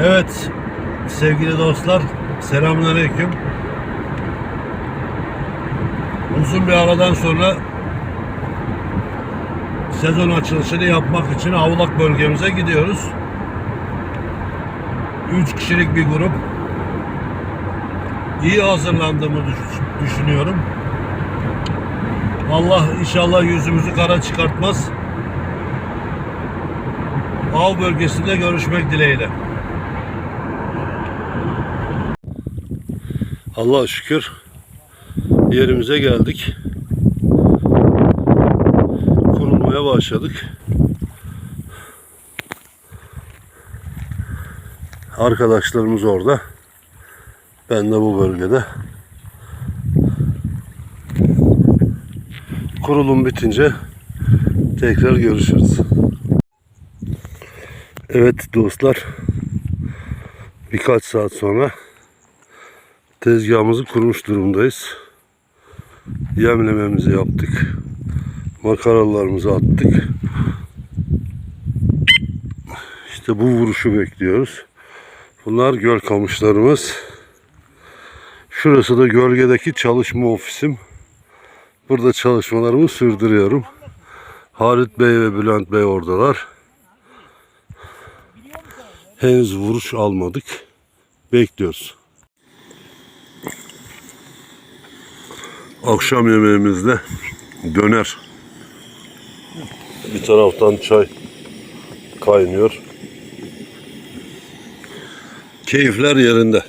Evet sevgili dostlar selamünaleyküm. Uzun bir aradan sonra sezon açılışını yapmak için Avlak bölgemize gidiyoruz. 3 kişilik bir grup. İyi hazırlandığımı düş- düşünüyorum. Allah inşallah yüzümüzü kara çıkartmaz. Av bölgesinde görüşmek dileğiyle. Allah'a şükür yerimize geldik. Kurulmaya başladık. Arkadaşlarımız orada. Ben de bu bölgede. Kurulum bitince tekrar görüşürüz. Evet dostlar. Birkaç saat sonra tezgahımızı kurmuş durumdayız. Yemlememizi yaptık. Makaralarımızı attık. İşte bu vuruşu bekliyoruz. Bunlar göl kamışlarımız. Şurası da gölgedeki çalışma ofisim. Burada çalışmalarımı sürdürüyorum. Halit Bey ve Bülent Bey oradalar. Henüz vuruş almadık. Bekliyoruz. Akşam yemeğimizde döner. Bir taraftan çay kaynıyor. Keyifler yerinde.